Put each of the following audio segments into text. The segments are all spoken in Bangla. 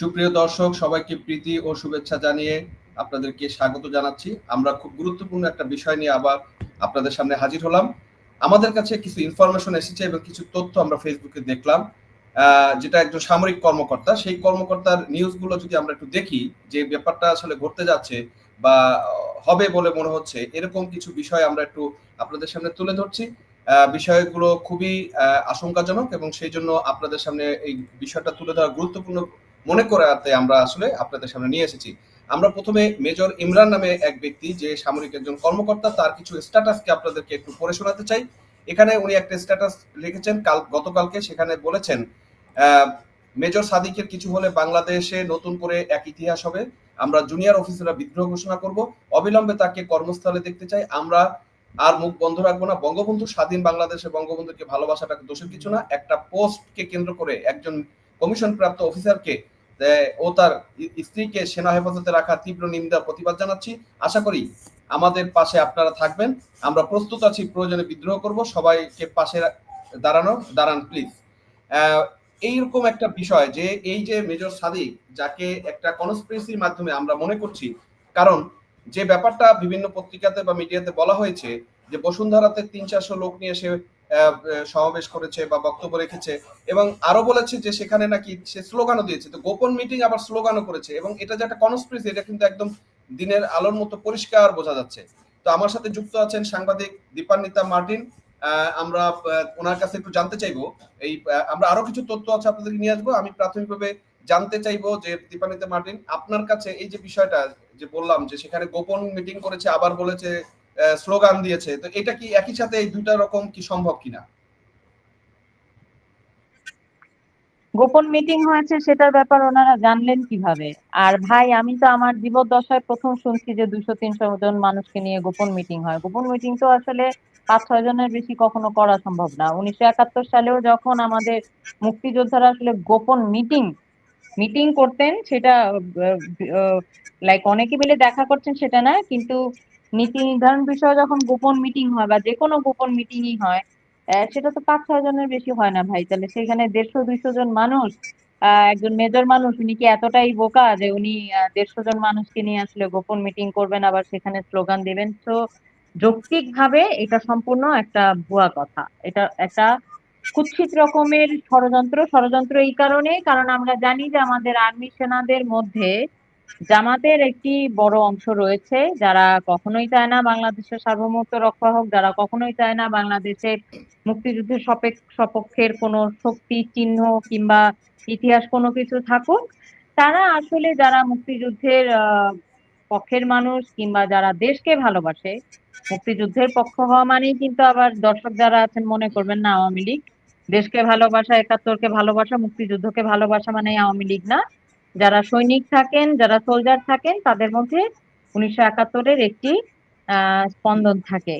সুপ্রিয় দর্শক, সবাইকে প্রীতি ও শুভেচ্ছা জানিয়ে আপনাদেরকে স্বাগত জানাচ্ছি। আমরা খুব গুরুত্বপূর্ণ একটা বিষয় নিয়ে আবার আপনাদের সামনে হাজির হলাম। আমাদের কাছে কিছু ইনফরমেশন এসেছে এবং কিছু তথ্য আমরা ফেসবুকে দেখলাম যেটা একজন সামরিক কর্মকর্তা। সেই কর্মকর্তার নিউজগুলো যদি আমরা একটু দেখি, যে ব্যাপারটা আসলে ঘটতে যাচ্ছে বা হবে বলে মনে হচ্ছে, এরকম কিছু বিষয় আমরা একটু আপনাদের সামনে তুলে ধরছি। বিষয়গুলো খুবই আশঙ্কাজনক এবং সেই জন্য আপনাদের সামনে এই বিষয়টা তুলে ধরা গুরুত্বপূর্ণ মনে করাতে আমরা আসলে আপনাদের সামনে নিয়ে এসেছি। আমরা প্রথমে মেজর ইমরান নামে এক ব্যক্তি, যে সামরিক একজন কর্মকর্তা, তার কিছু স্ট্যাটাসকে আপনাদেরকে একটু পড়ে শোনাতে চাই। এখানে উনি একটা স্ট্যাটাস লিখেছেন, কাল, গতকালকে সেখানে বলেছেন মেজর সাদিকের কিছু হলে বাংলাদেশে নতুন করে এক ইতিহাস হবে। আমরা জুনিয়র অফিসাররা বিদ্রোহ ঘোষণা করব। অবিলম্বে তাকে কর্মস্থলে দেখতে চাই। আমরা আর মুখ বন্ধ রাখব না। বঙ্গবন্ধু স্বাধীন বাংলাদেশে বঙ্গবন্ধুকে ভালোবাসাটা দোষের কিছু না। একটা পোস্টকে কেন্দ্র করে একজন কমিশন প্রাপ্ত অফিসারকে ও তার স্ত্রীকে সেনা হেফাজতে রাখা তীব্র নিন্দা প্রতিবাদ জানাচ্ছি। আশা করি আমাদের পাশে আপনারা থাকবেন। আমরা প্রস্তুত আছি, প্রয়োজনে বিদ্রোহ করব। সবাইকে পাশে দাঁড়ানো দাঁড়ান প্লিজ এইরকম একটা বিষয় যে এই যে মেজর সাদিক, যাকে একটা কনস্পিরেসির মাধ্যমে আমরা মনে করছি, কারণ যে ব্যাপারটা বিভিন্ন পত্রিকাতে বা মিডিয়াতে বলা হয়েছে যে বসুন্ধরাতে তিন চারশো লোক নিয়ে সে সমাবেশ করেছে বা বক্তব্য রেখেছে এবং আরও বলেছে যে সেখানে নাকি সে স্লোগানও দিয়েছে। তো গোপন মিটিং আবার স্লোগানও করেছে এবং এটা যে একটা কনস্পিরেসি এটা কিন্তু একদম দিনের আলোর মতো পরিষ্কার বোঝা যাচ্ছে। তো আমার সাথে যুক্ত আছেন সাংবাদিক দীপান্বিতা মার্টিন। আমরা ওনার কাছে একটু জানতে চাইব। এই আমরা আরও কিছু তথ্য আছে আপনাদেরকে নিয়ে আসব। আমি প্রাথমিকভাবে জানতে চাইব যে দীপান্বিতা মার্টিন, আপনার কাছে এই যে বিষয়টা যে বললাম যে সেখানে গোপন মিটিং করেছে, আবার বলেছে স্লোগান দিয়েছে। তো এটা কি একই সাথে এই দুইটা রকম কি সম্ভব কিনা? গোপন মিটিং হয়েছে, সেটার ব্যাপার ওনারা জানলেন কীভাবে? আর ভাই, আমি তো আমার জীবদ্দশায় প্রথম শুনছি যে দুশো তিনশো জন মানুষকে নিয়ে গোপন মিটিং হয়। গোপন মিটিং তো আসলে পাঁচ, ছয় জনের বেশি কখনো করা সম্ভব না। উনিশশো একাত্তর সালেও যখন আমাদের মুক্তিযোদ্ধারা আসলে গোপন মিটিং মিটিং করতেন, সেটা লাইক অনেকে মিলে দেখা করছেন সেটা না, কিন্তু নীতি নির্ধারণ বিষয়ে যখন গোপন মিটিং হয় বা যে কোনো গোপন মিটিংই হয় সেটা তো পাঁচ, ছয় জনের বেশি হয় না ভাই। তাহলে সেখানে দেড়শো, দুইশো জন মানুষ একজন মেজর মানুষ, উনি কি এতটাই বোকা যে উনি দেড়শো জন মানুষকে নিয়ে আসলে গোপন মিটিং করবেন, আবার সেখানে স্লোগান দেবেন? তো যৌক্তিক ভাবে এটা সম্পূর্ণ একটা ভুয়া কথা। এটা একটা কুৎসিত রকমের ষড়যন্ত্র। ষড়যন্ত্র এই কারণে কারণ আমরা জানি যে আমাদের আর্মি সেনাদের মধ্যে জামাতের একটি বড় অংশ রয়েছে, যারা কখনোই চায় না বাংলাদেশের সার্বভৌমত্ব রক্ষা হোক, যারা কখনোই চায় না বাংলাদেশের মুক্তিযুদ্ধের সপক্ষের কোনো শক্তি, চিহ্ন কিংবা ইতিহাস কোনো কিছু থাকুক, তারা আসলে যারা মুক্তিযুদ্ধের পক্ষের মানুষ কিংবা যারা দেশকে ভালোবাসে, মুক্তিযুদ্ধের পক্ষ হওয়া মানেই কিন্তু আবার দর্শক যারা আছেন মনে করবেন না আওয়ামী লীগ। দেশকে ভালোবাসা, একাত্তরকে ভালোবাসা, মুক্তিযুদ্ধকে ভালোবাসা মানে আওয়ামী লীগ না। যারা সৈনিক থাকেন যারা সোলজার থাকেন তাদের মধ্যে উনিশশো একাত্তরের একটি আহ স্পন্দন থাকে।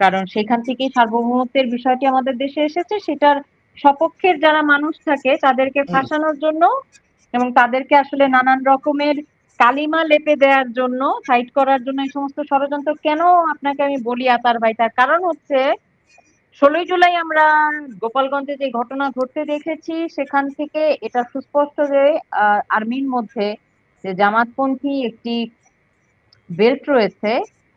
কারণ সেখান থেকেই সার্বভৌমত্বের বিষয়টি আমাদের দেশে এসেছে। সেটার সপক্ষের যারা মানুষ থাকে তাদেরকে ফাঁসানোর জন্য এবং তাদেরকে আসলে নানান রকমের কালিমা লেপে দেওয়ার জন্য সাইড করার জন্য এই সমস্ত ষড়যন্ত্র কেন আপনাকে আমি বলি আতার ভাই? তার কারণ হচ্ছে ষোলোই জুলাই আমরা গোপালগঞ্জে যে ঘটনা ঘটতে দেখেছি, সেখান থেকে এটা সুস্পষ্ট যে আর্মির মধ্যে যে জামাতপন্থী একটি বেল্ট রয়েছে,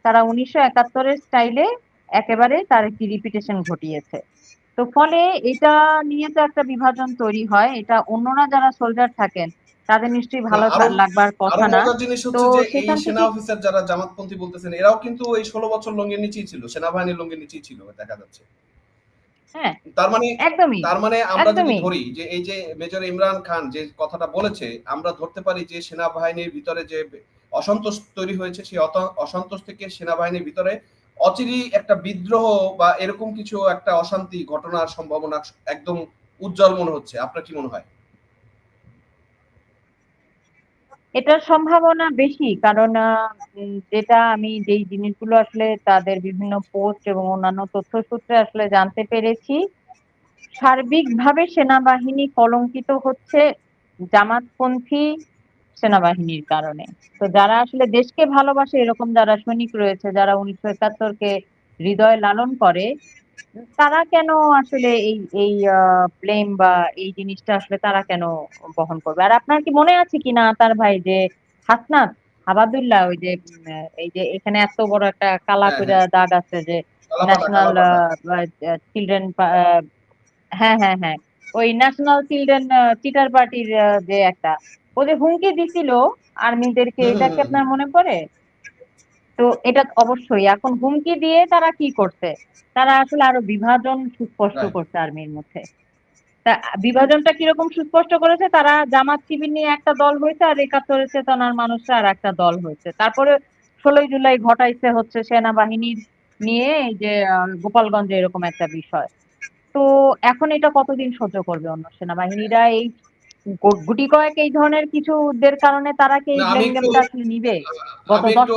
তারা উনিশশো একাত্তরের স্টাইলে একেবারে তার একটি রিপিটেশন ঘটিয়েছে। তো ফলে এটা নিয়ে তো একটা বিভাজন তৈরি হয়। এটা অন্যরা যারা সোলজার থাকেন তাদের নিশ্চয়ই ভালো লাগবার কথা না। জিনিস হচ্ছে তো যে এই সেখান সেনা অফিসার যারা জামাতপন্থী বলতেছেন এরাও কিন্তু এই ষোলো বছর লঙ্গের নিচেই ছিল সেনাবাহিনীর লঙ্গের নিচেই ছিল দেখা যাচ্ছে। হ্যাঁ তার মানে একদমই তার মানে আমরা যদি ধরি যে এই যে মেজর ইমরান খান যে কথাটা বলেছে আমরা ধরতে পারি যে সেনাবাহিনীর ভিতরে যে অসন্তোষ তৈরি হয়েছে সেই অসন্তোষ থেকে সেনাবাহিনীর ভিতরে অচিরেই একটা বিদ্রোহ বা এরকম কিছু একটা অশান্তি ঘটনার সম্ভাবনা একদম উজ্জ্বল মনে হচ্ছে। আপনার কি মনে হয়? এটার সম্ভাবনা বেশি, কারণ যেটা আমি যেই জিনিসগুলো আসলে তাদের বিভিন্ন পোস্ট এবং অন্যান্য তথ্য সূত্রে আসলে জানতে পেরেছি, সার্বিকভাবে সেনাবাহিনী কলঙ্কিত হচ্ছে জামাতপন্থী সেনাবাহিনীর কারণে। তো যারা আসলে দেশকে ভালোবাসে, এরকম যারা সৈনিক রয়েছে, যারা উনিশশো একাত্তরকে হৃদয় লালন করে তারা কেন আসলে এই এই ব্লেম বা এই জিনিসটা আসলে তারা কেন বহন করবে? আর আপনার কি মনে আছে কি না তার ভাই যে হাসনাত আবাদুল্লাহ ওই যে এই যে এখানে এত বড় একটা কালা হ্যাঁ, করে দাগ আছে যে ন্যাশনাল। চিলড্রেন হ্যাঁ হ্যাঁ হ্যাঁ। ওই ন্যাশনাল চিলড্রেন চিটার পার্টির যে একটা ওদের হুমকি দিছিল আর্মিদেরকে এটা কি আপনার মনে পড়ে? তো এটা অবশ্যই। এখন হুমকি দিয়ে তারা কি করছে? তারা আসলে আরও বিভাজন সুস্পষ্ট করছে আর্মির মধ্যে। তা বিভাজনটা কীরকম সুস্পষ্ট করেছে? তারা জামাত শিবির নিয়ে একটা দল হয়েছে আর একাত্তরের চেতনার মানুষরা আর একটা দল হয়েছে। তারপরে ষোলোই জুলাই ঘটাইছে হচ্ছে সেনাবাহিনীর নিয়ে এই যে গোপালগঞ্জে এরকম একটা বিষয়। তো এখন এটা কতদিন সহ্য করবে অন্য সেনাবাহিনীরা? এই গুটি কয়েক এই ধরনের কিছুদের কারণে তারা কি এই নিবে? গত মাস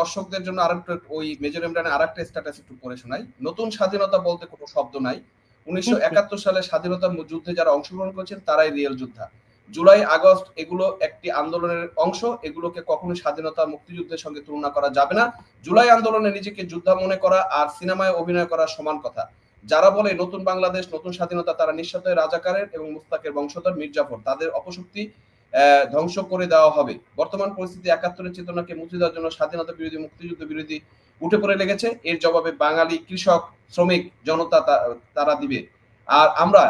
দর্শকদের জন্য আরেকটু ওই মেজর ইমরানের আরেকটা স্ট্যাটাস একটু পড়ে শোনাই। নতুন স্বাধীনতা বলতে কোনো শব্দ নাই। উনিশশো একাত্তর সালে স্বাধীনতা যুদ্ধে যারা অংশগ্রহণ করেছেন তারাই রিয়েল যোদ্ধা। জুলাই আগস্ট এগুলো একটি আন্দোলনের অংশ। এগুলোকে কখনো স্বাধীনতা মুক্তিযুদ্ধের সঙ্গে তুলনা করা যাবে না। জুলাই আন্দোলনে নিজেকে যোদ্ধা মনে করা আর সিনেমায় অভিনয় করা সমান কথা। যারা বলে নতুন বাংলাদেশ, নতুন স্বাধীনতা, তারা নিঃস্বার্থে রাজাকারের এবং মুস্তাকের বংশধর মির্জাফর, তাদের অপশক্তি ধ্বংস করে দেওয়া হবে। বর্তমান পরিস্থিতি একাত্তরের চেতনাকে মুছে দেওয়ার জন্য স্বাধীনতা বিরোধী, মুক্তিযুদ্ধ বিরোধী উঠে পড়ে লেগেছে। এর জবাবে বাঙালি কৃষক, শ্রমিক, জনতা তারা দিবে। আর আমরা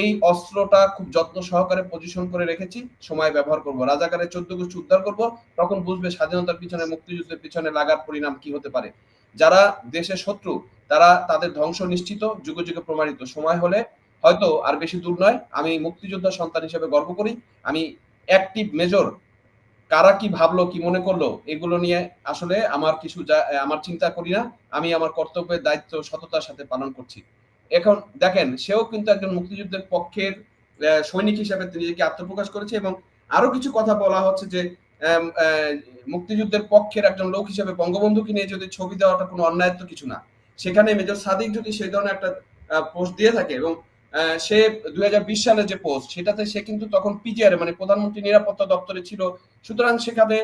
এই অস্ত্রটা খুব যত্ন সহকারে পজিশন করে রেখেছি, সময় ব্যবহার করব। রাজাকারের চোদ্দ গোষ্ঠী উদ্ধার করব, তখন বুঝবে স্বাধীনতার পিছনে, মুক্তিযুদ্ধের পিছনে লাগার পরিণাম কি হতে পারে। যারা দেশের শত্রু তারা তাদের ধ্বংস নিশ্চিত, যুগে যুগে প্রমাণিত। সময় হলে হয়তো আর বেশি দূর নয়। আমি মুক্তিযোদ্ধা সন্তান হিসেবে গর্ব করি। আমি অ্যাক্টিভ মেজর কারা কি ভাবলো, কি মনে করল, এগুলো নিয়ে আসলে আমার কিছু আমার চিন্তা করি না। আমি আমার কর্তব্যের দায়িত্ব সততার সাথে পালন করছি। এখন দেখেন, সেও কিন্তু একজন মুক্তিযুদ্ধের পক্ষের সৈনিক হিসেবে তিনি নিজেকে আত্মপ্রকাশ করেছে এবং আরও কিছু কথা বলা হচ্ছে যে মুক্তিযুদ্ধের পক্ষের একজন লোক হিসেবে বঙ্গবন্ধুকে নিয়ে যদি ছবি দেওয়াটা কোনো অন্যায় তো কিছু না। সেখানে মেজর সাদিক যদি সেই ধরনের একটা পোস্ট দিয়ে থাকে এবং সে দুই হাজার বিশ সালের যে পোস্ট সেটাতে সে কিন্তু তখন পিজিআর মানে প্রধানমন্ত্রী নিরাপত্তা দপ্তরে ছিল। সুতরাং সেখানে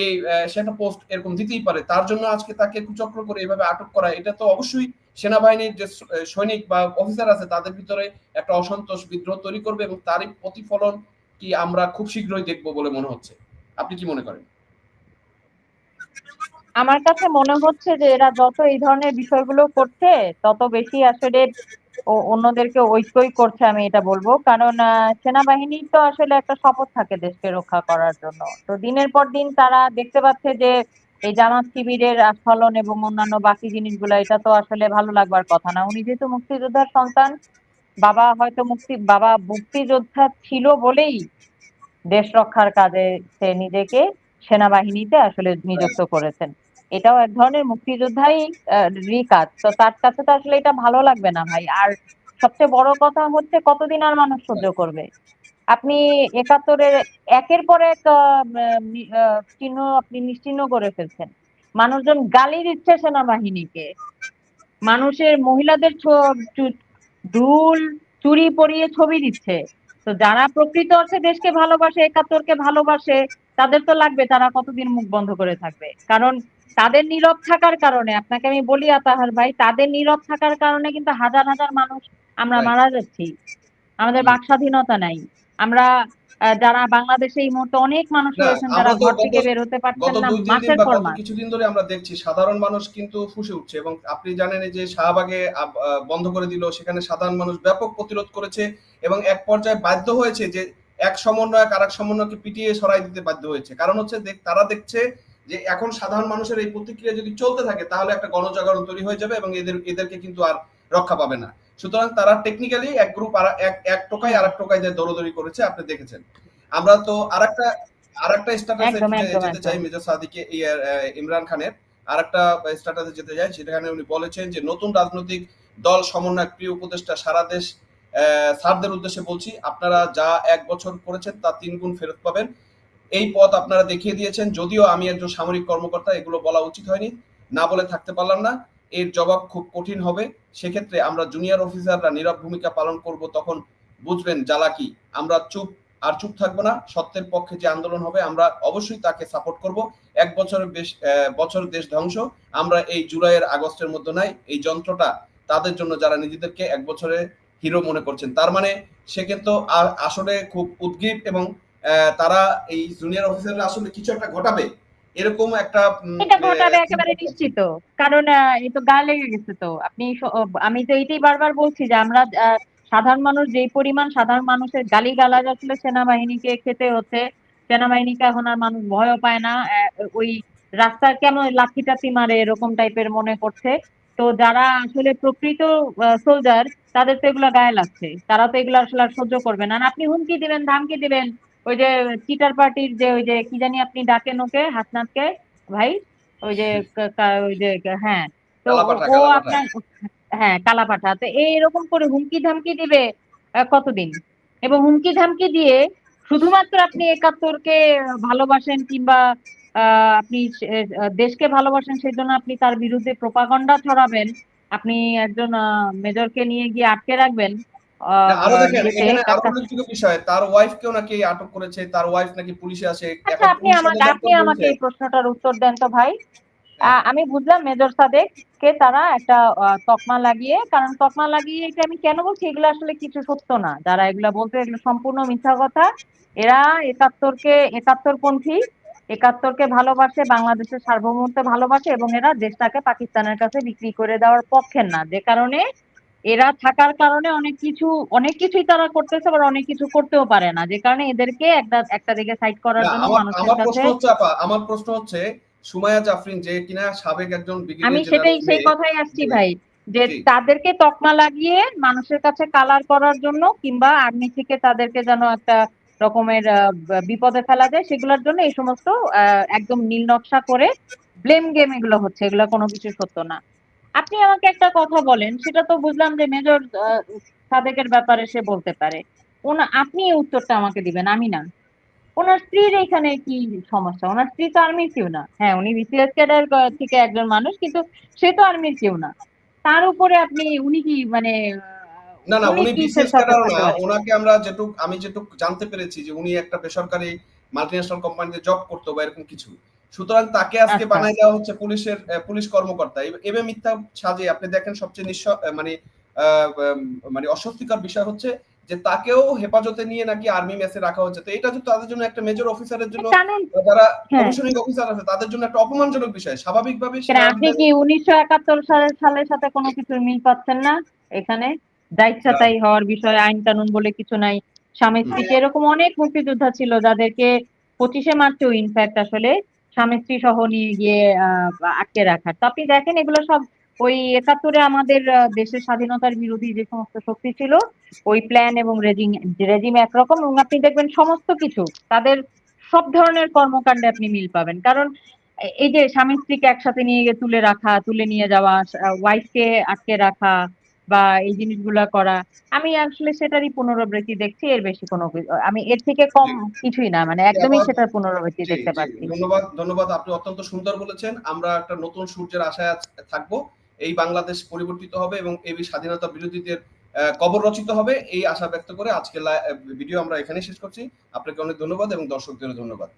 এই সে একটা পোস্ট এরকম দিতেই পারে। তার জন্য আজকে তাকে কুচক্র করে এভাবে আটক করা, এটা তো অবশ্যই সেনাবাহিনীর যে সৈনিক বা অফিসার আছে, তাদের ভিতরে একটা অসন্তোষ বিদ্রোহ তৈরি করবে এবং তারই প্রতিফলন কি আমরা খুব শীঘ্রই দেখব বলে মনে হচ্ছে। আপনি কি মনে করেন? আমার কাছে মনে হচ্ছে যে এরা যত এই ধরনের বিষয়গুলো করছে তত বেশি আসলে অন্যদেরকে ঐক্যই করছে আমি এটা বলব। কারণ আহ, সেনাবাহিনীর তো আসলে একটা শপথ থাকে দেশকে রক্ষা করার জন্য। তো দিনের পর দিন তারা দেখতে পাচ্ছে যে এই জামাত শিবিরের আস্ফলন এবং অন্যান্য বাকি জিনিসগুলো এটা তো আসলে ভালো লাগবার কথা না। উনি যেহেতু মুক্তিযোদ্ধার সন্তান বাবা হয়তো মুক্তি বাবা মুক্তিযোদ্ধা ছিল বলেই দেশ রক্ষার কাজে সে নিজেকে সেনাবাহিনীতে আসলে নিযুক্ত করেছেন। এটাও এক ধরনের মুক্তিযোদ্ধাই আহ, রি কাজ। তো তার কাছে তো আসলে এটা ভালো লাগবে না ভাই। আর সবচেয়ে বড় কথা হচ্ছে কতদিন আর মানুষ সহ্য করবে? আপনি একাত্তরের একের পর এক চিহ্ন আপনি নিশ্চিহ্ন করে ফেলছেন। মানুষজন গালি দিচ্ছে সেনাবাহিনীকে। মানুষের মহিলাদের চু- চুরি পরিয়ে ছবি দিচ্ছে। তো যারা প্রকৃত অর্থে দেশকে ভালোবাসে একাত্তরকে ভালোবাসে তাদের তো লাগবে তারা কতদিন মুখ বন্ধ করে থাকবে? কারণ তাদের নীরব থাকার কারণে আপনাকে আমি বলি আতাহার ভাই তাদের নীরব থাকার কারণে কিন্তু হাজার হাজার মানুষ আমরা মারা যাচ্ছি। আমাদের। বাক স্বাধীনতা নাই। আমরা যারা বাংলাদেশে এই মুহূর্তে অনেক মানুষ রয়েছেন যারা ঘর থেকে বের হতে পারছেন না মাসের পর মাস কিছুদিন ধরে আমরা দেখছি সাধারণ মানুষ কিন্তু ফুসে উঠছে এবং আপনি জানেন যে শাহবাগে বন্ধ করে দিল সেখানে সাধারণ মানুষ ব্যাপক প্রতিরোধ করেছে এবং এক পর্যায়ে বাধ্য হয়েছে যে এক সমন্বয়ক আর এক সমন্বয়কে পিটিয়ে সরাই দিতে বাধ্য হয়েছে। কারণ হচ্ছে তারা দেখছে যে এখন সাধারণ মানুষের এই প্রতিক্রিয়া যদি চলতে থাকে তাহলে একটা গণজাগরণ তৈরি হয়ে যাবে এবং এদের এদেরকে কিন্তু আর রক্ষা পাবে না। সুতরাং তারা টেকনিক্যালি এক গ্রুপ আর এক এক টোকাই আর এক টোকাই যে দৌড়দৌড়ি করেছে আপনি দেখেছেন। আমরা তো আর একটা আর একটা একদম, যেতে চাই। মেজর সাদিকে ইমরান খানের। আর একটা স্ট্যাটাসে যেতে চাই সেখানে উনি বলেছেন যে নতুন রাজনৈতিক দল সমন্বয়ক প্রিয় উপদেষ্টা সারা দেশ স্যারদের উদ্দেশ্যে বলছি, আপনারা যা এক বছর করেছেন তা তিন গুণ ফেরত পাবেন। এই পথ আপনারা দেখিয়ে দিয়েছেন, যদিও আমি একজন সামরিক কর্মকর্তা, এগুলো বলা উচিত হয়নি, না বলে থাকতে পারলাম না। এর জবাব খুব কঠিন হবে। সেক্ষেত্রে আমরা জুনিয়র অফিসাররা নীরব ভূমিকা পালন করব, তখন বুঝবেন জ্বালা কি। আমরা চুপ আর চুপ থাকব না, সত্যের পক্ষে যে আন্দোলন হবে, আমরা অবশ্যই তাকে সাপোর্ট করব। এক বছরের বেশ বছর দেশ ধ্বংস, আমরা এই জুলাইয়ের আগস্টের মধ্যে নাই, এই যন্ত্রটা তাদের জন্য যারা নিজেদেরকে এক বছরে হিরো মনে করছেন। তার মানে সে কিন্তু আসলে খুব উদ্গ্রীব এবং তারা এই জুনিয়র অফিসাররা আসলে কিছু একটা ঘটাবে। এরকম একটা এটা ঘটাবে একেবারে নিশ্চিত। কারণ এই তো গা লেগে গেছে তো। আপনি আমি তো এইটাই বারবার বলছি যে আমরা সাধারণ মানুষ যেই পরিমাণ সাধারণ মানুষের গালি গালাজ আসলে সেনাবাহিনীকে খেতে হচ্ছে সেনাবাহিনীকে এখন আর মানুষ ভয়ও পায় না ওই রাস্তার কেমন লাঠি টাঠি মারে এরকম টাইপের মনে করছে। তো যারা আসলে প্রকৃত সোলজার তাদের তো এগুলো গায়ে লাগছে। তারা তো এগুলো আসলে আর সহ্য করবে না। আপনি হুমকি দিবেন ধামকি দিবেন ওই যে চিটার পার্টির যে ওই যে কি জানি আপনি ডাকেন ওকে হাসনাথকে ভাই ওই যে ওই যে হ্যাঁ তো ও আপনার হ্যাঁ কালাপাঠা। তো এইরকম করে হুমকি ধামকি দিবে কতদিন? এবং হুমকি ধামকি দিয়ে শুধুমাত্র আপনি একাত্তরকে ভালোবাসেন কিংবা আপনি দেশকে ভালোবাসেন সেই জন্য আপনি তার বিরুদ্ধে প্রপাগন্ডা ছড়াবেন। আপনি একজন মেজরকে নিয়ে গিয়ে আটকে রাখবেন। তার আরও কাছে- উল্লেখযোগ্য বিষয় তার ওয়াইফকেও নাকি আটক করেছে তার ওয়াইফ নাকি পুলিশে আছে আচ্ছা আপনি আমাকে আপনি আমাকে এই প্রশ্নটার উত্তর দেন তো ভাই। আমি বুঝলাম মেজর সাদেক কে তারা একটা তকমা লাগিয়ে কারণ তকমা লাগিয়ে এটা আমি কেন বলছি এগুলো আসলে কিছু সত্য না। যারা এগুলা বলতে এগুলো সম্পূর্ণ মিথ্যা কথা। এরা একাত্তরকে একাত্তরপন্থী একাত্তরকে ভালোবাসে বাংলাদেশের সার্বভৌমত্ব ভালোবাসে এবং এরা দেশটাকে পাকিস্তানের কাছে বিক্রি করে দেওয়ার পক্ষের না। যে কারণে এরা থাকার কারণে অনেক কিছু অনেক কিছুই তারা করতেছে আবার অনেক কিছু করতেও পারে না। যে কারণে এদেরকে একটা একটা দিকে সাইড করার জন্য মানুষের আমার কাছে প্রশ্ন হচ্ছে আপা আমার প্রশ্ন হচ্ছে সুমাইয়া জাফরিন যে কিনা সাবেক একজন আমি সেটাই সেই কথাই আসছি ভাই যে তাদেরকে তকমা লাগিয়ে মানুষের কাছে কালার করার জন্য কিংবা আর্মি থেকে তাদেরকে যেন একটা রকমের বিপদে ফেলা যায়, সেগুলোর জন্য এই সমস্ত একদম নীল নকশা করে ব্লেম গেম এগুলো হচ্ছে, এগুলো কোনো কিছু সত্য না। আপনি আমাকে একটা কথা বলেন, সেটা তো বুঝলাম যে মেজর সাদেকের ব্যাপারে সে বলতে পারে। ওনা, আপনি এই উত্তরটা আমাকে দিবেন, আমি না। ওনার স্ত্রীর এখানে কি সমস্যা? ওনার স্ত্রী তো আর্মির কেউ না। হ্যাঁ উনি বিসিএস ক্যাডার থেকে একজন মানুষ, কিন্তু সে তো আর্মির কেউ না। তার উপরে আপনি, উনি কি মানে না না উনি ক্যাডারও থাকতে না। ওনাকে আমরা যেটুক আমি যেটুক জানতে পেরেছি যে উনি একটা বেসরকারি মাল্টিন্যাশনাল কোম্পানিতে জব করতো বা এরকম কিছু। সুতরাং তাকে আজকে আচ্ছা। বানাই দেওয়া হচ্ছে পুলিশের পুলিশ কর্মকর্তা। এবে মিথ্যা সাজে আপনি দেখেন সবচেয়ে নিঃস মানে মানে অস্বস্তিকর বিষয় হচ্ছে যে তাকেও হেফাজতে নিয়ে নাকি আর্মি মেসে রাখা হচ্ছে। তো এটা তো তাদের জন্য একটা মেজর অফিসারের জন্য যারা হ্যাঁ। কমিশনিং অফিসার আছে তাদের জন্য একটা অপমানজনক বিষয়। স্বাভাবিকভাবে আপনি কি উনিশশো একাত্তর সালের সালের সাথে কোনো কিছুর মিল পাচ্ছেন না এখানে? দায়িত্ব তাই হওয়ার বিষয়ে আইন কানুন বলে কিছু নাই। স্বামী স্ত্রীকে এরকম অনেক মুক্তিযোদ্ধা ছিল যাদেরকে পঁচিশে মার্চেও ইনফ্যাক্ট আসলে স্বামী স্ত্রী সহ নিয়ে গিয়ে আহ, আটকে রাখার তো আপনি দেখেন এগুলো সব ওই একাত্তরে আমাদের দেশের স্বাধীনতার বিরোধী যে সমস্ত শক্তি ছিল ওই প্ল্যান এবং রেজিম রেজিম একরকম এবং আপনি দেখবেন সমস্ত কিছু তাদের সব ধরনের কর্মকাণ্ডে আপনি মিল পাবেন। কারণ এই যে স্বামী স্ত্রীকে একসাথে নিয়ে গিয়ে তুলে রাখা তুলে নিয়ে যাওয়া ওয়াইফকে আটকে রাখা বা এই জিনিসগুলা করা। আমি আসলে সেটারই পুনরাবৃত্তি দেখছি এর বেশি কোনো আমি এর থেকে কম কিছুই না মানে একদমই সেটার পুনরাবৃত্তি দেখতে পাচ্ছি। ধন্যবাদ ধন্যবাদ। আপনি অত্যন্ত সুন্দর বলেছেন। আমরা একটা নতুন সূর্যের আশায় থাকব। এই বাংলাদেশ পরিবর্তিত হবে এবং এই স্বাধীনতা বিরোধীদের কবর রচিত হবে। এই আশা ব্যক্ত করে আজকে ভিডিও আমরা এখানে শেষ করছি। আপনাকে অনেক ধন্যবাদ এবং দর্শকদেরও ধন্যবাদ।